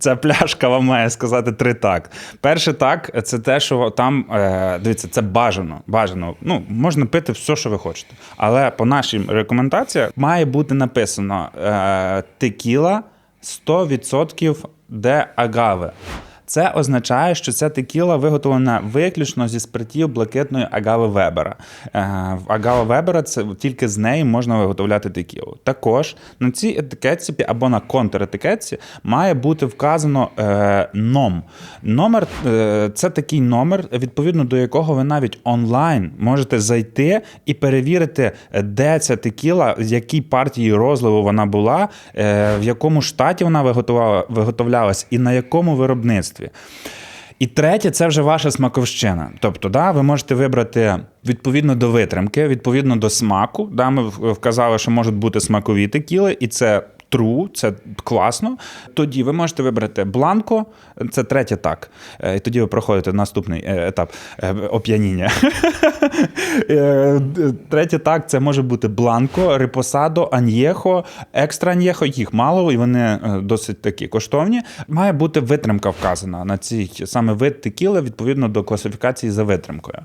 Ця пляшка вам має сказати три так. Перше так, це те, що там е, дивіться, це бажано. Бажано. Ну, можна пити все, що ви хочете. Але по нашим рекомендаціям має бути написано е, текіла 100% де агаве. Це означає, що ця текіла виготовлена виключно зі спиртів блакитної агави Вебера. Е, в Агава Вебера це тільки з неї можна виготовляти текілу. Також на цій етикетці або на контретикетці має бути вказано е, ном. Номер е, це такий номер, відповідно до якого ви навіть онлайн можете зайти і перевірити, де ця текіла, з якій партії розливу вона була, е, в якому штаті вона виготовляла- виготовлялась і на якому виробництві. І третє, це вже ваша смаковщина. Тобто, да, ви можете вибрати відповідно до витримки, відповідно до смаку. Да, ми вказали, що можуть бути смакові текіли, і це true, це класно. Тоді ви можете вибрати бланко, це третє так. Е, І тоді ви проходите наступний е, етап е, оп'яніння. Третє так, це може бути бланко, репосадо, аньєхо, екстра аньєхо. Їх мало, і вони досить такі коштовні. Має бути витримка вказана на цій саме вид текіли відповідно до класифікації за витримкою.